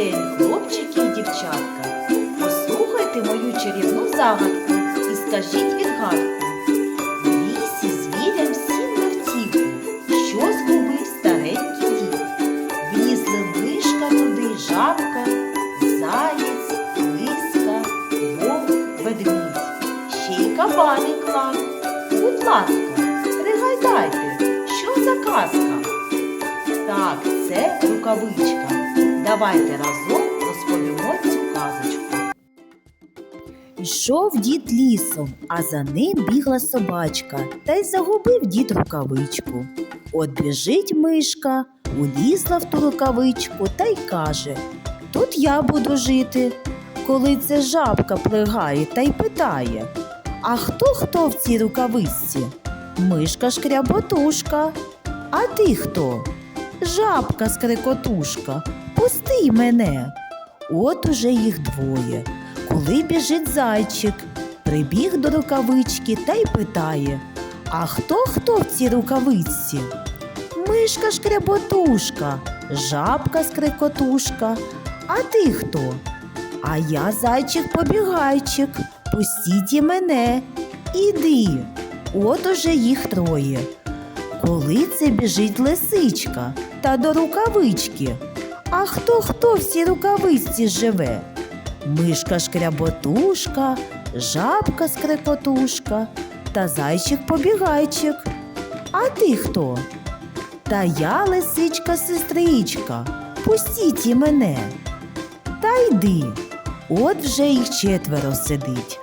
день, хлопчики і дівчатка. Послухайте мою чарівну загадку і скажіть відгадку. В лісі звірям всім на втіху, що згубив старенький дід. Влізли мишка туди, жабка, заєць, лиска, вовк, ведмідь, ще й кабаний клан. Будь ласка, пригадайте, що за казка? Так, це рукавичка. Давайте разом розповімо цю казочку. Йшов дід лісом, а за ним бігла собачка, та й загубив дід рукавичку. От біжить мишка, улізла в ту рукавичку та й каже: Тут я буду жити. Коли це жабка плигає та й питає: А хто хто в цій рукавичці? Мишка шкряботушка. А ти хто? Жабка скрикотушка, пусти мене. От уже їх двоє. Коли біжить зайчик, прибіг до рукавички та й питає: А хто хто в цій рукавичці? Мишка шкряботушка, жабка скрикотушка. А ти хто? А я зайчик побігайчик, пустіть і мене. Іди. От уже їх троє. Коли це біжить лисичка та до рукавички. А хто хто в цій рукавичці живе? Мишка шкряботушка, жабка скрекотушка та зайчик побігайчик. А ти хто? Та я лисичка сестричка, пустіть і мене. Та йди, от вже їх четверо сидить.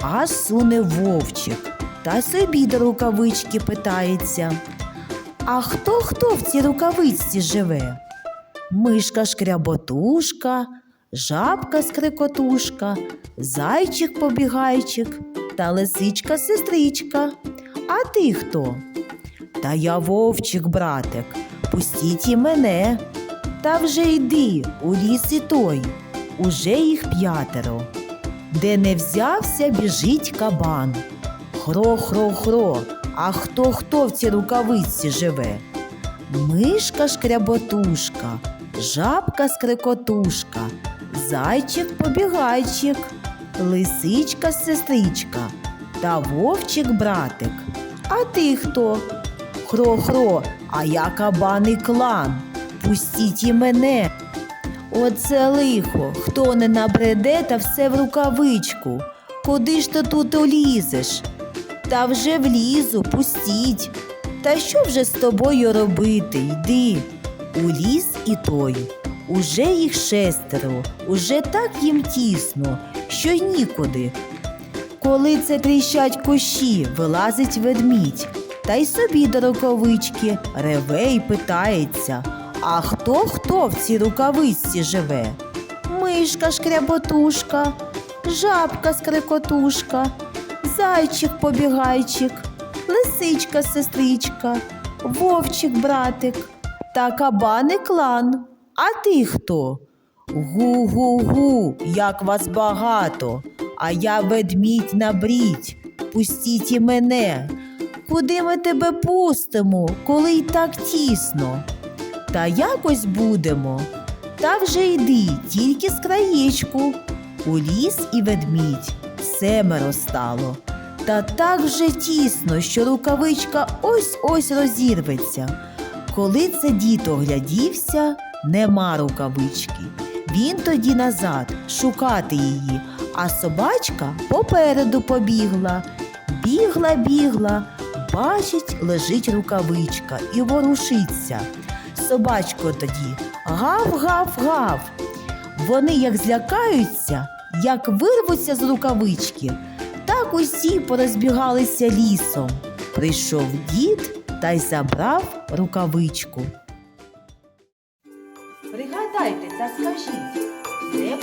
Аж суне вовчик, та собі до рукавички питається. А хто хто в цій рукавичці живе? Мишка шкряботушка, жабка скрикотушка, зайчик побігайчик та лисичка сестричка. А ти хто? Та я вовчик, братик, пустіть і мене. Та вже йди у ліс і той, уже їх п'ятеро. Де не взявся, біжить кабан. Хро-хро-хро, а хто хто в цій рукавиці живе? Мишка шкряботушка, жабка скрикотушка, зайчик побігайчик, лисичка сестричка та вовчик братик. А ти хто? Хро-хро, а я кабаний клан. Пустіть і мене. Оце лихо, хто не набреде, та все в рукавичку. Куди ж ти тут улізеш? Та вже влізу, пустіть. Та що вже з тобою робити? Йди. У ліс і той. Уже їх шестеро, уже так їм тісно, що й нікуди. Коли це тріщать кущі, вилазить ведмідь, та й собі до рукавички реве й питається. А хто хто в цій рукавичці живе? Мишка шкряботушка, жабка скрикотушка, зайчик побігайчик, лисичка сестричка, вовчик братик та кабаний клан. А ти хто? Гу-гу-гу, як вас багато, а я ведмідь набрідь, пустіть і мене. Куди ми тебе пустимо, коли й так тісно? Та якось будемо. Та вже йди, тільки з краєчку. У ліс і ведмідь семеро стало. Та так вже тісно, що рукавичка ось ось розірветься. Коли це дід оглядівся, нема рукавички. Він тоді назад шукати її, а собачка попереду побігла. Бігла, бігла, бачить, лежить рукавичка і ворушиться. Собачко тоді гав, гав, гав. Вони як злякаються, як вирвуться з рукавички, так усі порозбігалися лісом. Прийшов дід та й забрав рукавичку. Пригадайте та скажіть, де